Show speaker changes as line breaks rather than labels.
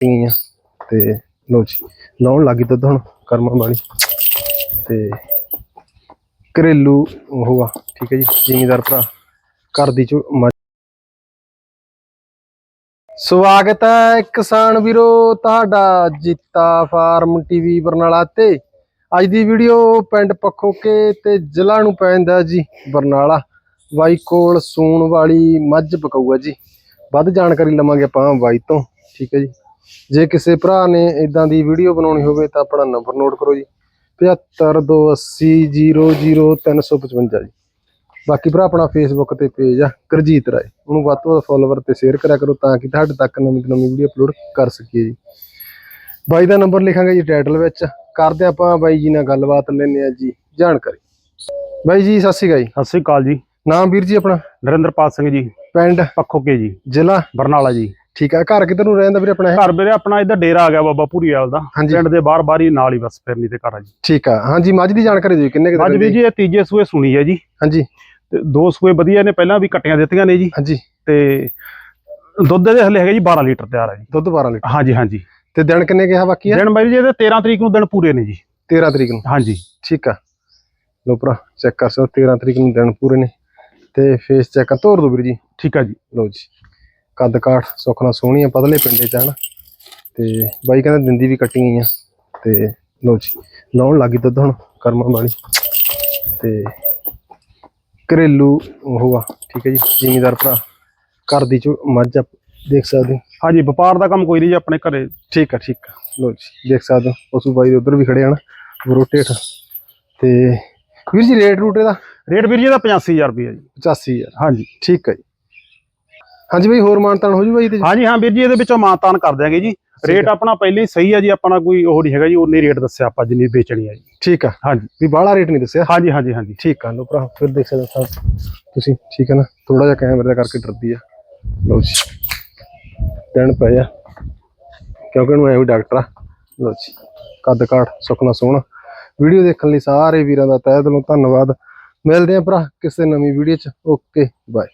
ਗਈਆਂ ਤੇ ਲੋ ਜੀ, ਲਾਉਣ ਲੱਗੀ ਦੁੱਧ ਹੁਣ ਕਰਮਾਂ ਵਾਲੀ। ਤੇ ਘਰੇਲੂ ਉਹ ਆ, ਠੀਕ ਹੈ ਜੀ, ਜ਼ਿਮੀਦਾਰ ਭਰਾ, ਘਰ ਦੀ ਚੋ ਸਵਾਗਤ ਹੈ ਕਿਸਾਨ ਵੀਰੋ, ਤੁਹਾਡਾ ਜੀਤਾ ਫਾਰਮ ਟੀਵੀ ਬਰਨਾਲਾ ਤੇ। ਅੱਜ ਦੀ ਵੀਡੀਓ ਪਿੰਡ ਪੱਖੋਕੇ ਤੇ ਜ਼ਿਲ੍ਹਾ ਨੂੰ ਪੈਂਦਾ ਜੀ, ਬਰਨਾਲਾ। ਬਾਈ ਕੋਲ ਸੂਣ ਵਾਲੀ ਮੱਝ ਪਕਾਊਗਾ ਜੀ। ਵੱਧ ਜਾਣਕਾਰੀ ਲਵਾਂਗੇ ਆਪਾਂ ਬਾਈ ਤੋਂ, ਠੀਕ ਹੈ ਜੀ। ਜੇ ਕਿਸੇ ਭਰਾ ਨੇ ਇਦਾਂ ਦੀ ਵੀਡੀਓ ਬਣਾਉਣੀ ਹੋਵੇ ਤਾਂ ਆਪਣਾ ਨੰਬਰ ਨੋਟ ਕਰੋ ਜੀ। 7528000355 ਜੀ। ਬਾਕੀ ਭਰਾ ਆਪਣਾ ਫੇਸਬੁੱਕ ਤੇ ਪੇਜ ਆ ਕਰਜੀਤ ਰਾਏ। ਉਹਨੂੰ ਵੱਧ ਤੋਂ ਵੱਧ ਫੋਲੋਵਰ ਤੇ ਸ਼ੇਅਰ ਕਰਿਆ ਕਰੋ ਤਾਂ ਕਿ ਤੁਹਾਡੇ ਤੱਕ ਨਵੀਂ ਤੋਂ ਨਵੀਂ ਵੀਡੀਓ ਅਪਲੋਡ ਕਰ ਸਕੀਏ ਜੀ। ਬਾਈ ਦਾ ਨੰਬਰ ਲਿਖਾਂਗੇ ਜੀ ਟਾਈਟਲ ਵਿੱਚ। ਕਰਦੇ ਆਪਾਂ ਬਾਈ ਜੀ ਨਾਲ ਗੱਲਬਾਤ ਲੈਣੇ ਆ ਜੀ ਜਾਣਕਾਰੀ। ਬਾਈ ਜੀ ਸਤਿ ਸ਼੍ਰੀ ਅਕਾਲ ਜੀ।
ਸਤਿ ਸ੍ਰੀ ਅਕਾਲ ਜੀ।
ਨਾਮ ਵੀਰ ਜੀ ਆਪਣਾ?
ਨਰਿੰਦਰਪਾਲ ਸਿੰਘ ਜੀ।
ਪਿੰਡ?
ਪੱਖੋਕੇ ਜੀ।
ਜ਼ਿਲ੍ਹਾ?
ਬਰਨਾਲਾ ਜੀ।
ਠੀਕ ਆ ਘਰ ਕਿੱਧਰ ਨੂੰ ਰਹਿੰਦਾ ਵੀਰੇ ਆਪਣਾ ਇਹ?
ਘਰ ਵੀਰੇ ਆਪਣਾ ਇੱਧਰ ਡੇਰਾ ਆ ਗਿਆ ਬਾਬਾ ਭੂਰੀਵਾਲ ਦਾ।
ਹਾਂਜੀ।
ਪਿੰਡ ਦੇ ਬਾਹਰ ਬਾਹਰ ਹੀ ਨਾਲ ਹੀ ਬਸ ਫਿਰਨੀ ਤੇ ਘਰ ਆ ਜੀ।
ਠੀਕ ਆ ਹਾਂਜੀ ਮੱਝ ਦੀ ਜਾਣਕਾਰੀ ਦਿਓ ਕਿੰਨੇ ਕੁ
ਅੱਜ ਵੀ? ਜੀ ਇਹ ਤੀਜੇ ਸੂਏ ਸੁਣੀ ਹੈ ਜੀ।
ਹਾਂਜੀ।
ਤੇ ਦੋ ਸੂਏ ਵਧੀਆ ਨੇ ਪਹਿਲਾਂ ਵੀ ਕੱਟੀਆਂ ਦਿੱਤੀਆਂ ਨੇ ਜੀ।
ਹਾਂਜੀ।
ਤੇ ਦੁੱਧ ਦੇ ਹਲੇ ਹੈਗੇ ਜੀ 12 ਲੀਟਰ ਤਿਆਰ ਹੈ ਜੀ।
ਦੁੱਧ 12 ਲੀਟਰ।
ਹਾਂਜੀ ਹਾਂਜੀ।
ਤੇ ਦਿਨ ਕਿੰਨੇ ਕਿਹਾ ਬਾਕੀ ਆ?
ਦਿਨ ਬਾਈ ਜੀ ਇਹਦੇ 13 ਤਰੀਕ ਨੂੰ ਦਿਨ ਪੂਰੇ ਨੇ ਜੀ।
13 ਤਰੀਕ ਨੂੰ?
ਹਾਂਜੀ।
ਠੀਕ ਆ। ਲੋ ਭਰਾ ਚੈੱਕ ਕਰ ਸਕਦੇ ਹੋ 13 ਤਰੀਕ ਨੂੰ ਦਿਨ ਪੂਰੇ ਨੇ। ਤੇ ਫੇਸ ਚੈੱਕ ਤੋਰ ਦੋ ਵੀਰ ਜੀ।
ਠੀਕ ਆ ਜੀ।
ਲੋ ਜੀ। ਕੱਦ ਕਾਠ ਸੁਖਣਾ ਸੋਹਣੀ ਆ ਪਤਲੇ ਪਿੰਡੇ ਚ ਹਨ ਤੇ ਬਾਈ ਕਹਿੰਦਾ ਦਿੰਦੀ ਵੀ ਕੱਟੀ ਗਈਆਂ ਤੇ ਲੋ ਜੀ ਲਾਉਣ ਲੱਗੀ ਦੁੱਧ ਹੁਣ ਕਰਮਾਂ ਵਾਲੀ ਤੇ ਘਰੇਲੂ ਉਹ ਆ ਠੀਕ ਹੈ ਜੀ ਜ਼ਿਮੀਦਾਰ ਭਰਾ ਘਰ ਦੀ ਚੋ ਮੱਝ ਆ, ਦੇਖ ਸਕਦੇ ਹੋ।
ਹਾਂਜੀ ਵਪਾਰ ਦਾ ਕੰਮ ਕੋਈ ਨਹੀਂ ਜੀ ਆਪਣੇ ਘਰੇ।
ਠੀਕ ਆ ਠੀਕ ਆ ਲੋ ਜੀ ਦੇਖ ਸਕਦੇ ਹੋ ਪਸ਼ੂ ਬਾਈ ਉਧਰ ਵੀ ਖੜੇ ਹਨ ਰੋਟੇਟ ਤੇ ਵੀਰ ਜੀ ਰੇਟ ਰੂਟ ਇਹਦਾ
ਰੇਟ ਵੀਰ ਜੀ ਦਾ 85000 ਰੁਪਏ ਜੀ।
85000
ਹਾਂਜੀ।
ਠੀਕ ਹੈ ਜੀ। ਹਾਂਜੀ ਬਾਈ ਹੋਰ ਮਾਨਤਾਨ ਹੋ ਜੂ ਬਾਈ ਤੇ
ਹਾਂਜੀ ਹਾਂ ਵੀਰ ਜੀ ਇਹਦੇ ਵਿੱਚੋਂ ਮਾਨਤਾਨ ਕਰ ਦਿਆਂਗੇ ਜੀ। ਰੇਟ ਆਪਣਾ ਪਹਿਲਾਂ ਹੀ ਸਹੀ ਹੈ ਜੀ ਆਪਣਾ ਕੋਈ ਉਹ ਨਹੀਂ ਹੈਗਾ ਜੀ ਉਨੀ ਰੇਟ ਦੱਸਿਆ ਆਪਾਂ ਜਿੰਨੀ ਵੇਚਣੀ ਹੈ ਜੀ।
ਠੀਕ ਆ।
ਹਾਂਜੀ।
ਵੀ ਬਾਹਲਾ ਰੇਟ ਨਹੀਂ ਦੱਸਿਆ?
ਹਾਂਜੀ ਹਾਂਜੀ ਹਾਂਜੀ।
ਠੀਕ ਆ ਲੋ ਭਰਾ ਫਿਰ ਦੇਖ ਸਕਦੇ ਤਾਂ ਤੁਸੀਂ ਠੀਕ ਹੈ ਨਾ? ਥੋੜਾ ਜਿਹਾ ਕੈਮਰੇ ਦਾ ਕਰਕੇ ਡਰਦੀ ਆ। ਲੋ ਜੀ ਦਿਨ ਪਏ ਆ। ਕਿਉਂਕਿ ਉਹਨੂੰ ਐਵੇਂ ਡਾਕਟਰ ਆ। ਲੋ ਜੀ ਕੱਦ ਕਾਠ ਸੁਖਣਾ ਸੋਹਣਾ ਵੀਡੀਓ ਦੇਖਣ ਲਈ ਸਾਰੇ ਵੀਰਾਂ ਦਾ ਤਹਿ ਦਿਲੋਂ ਧੰਨਵਾਦ। ਮਿਲਦੇ ਆ ਭਰਾ ਕਿਸੇ ਨਵੀਂ ਵੀਡੀਓ ਚ। Okay bye.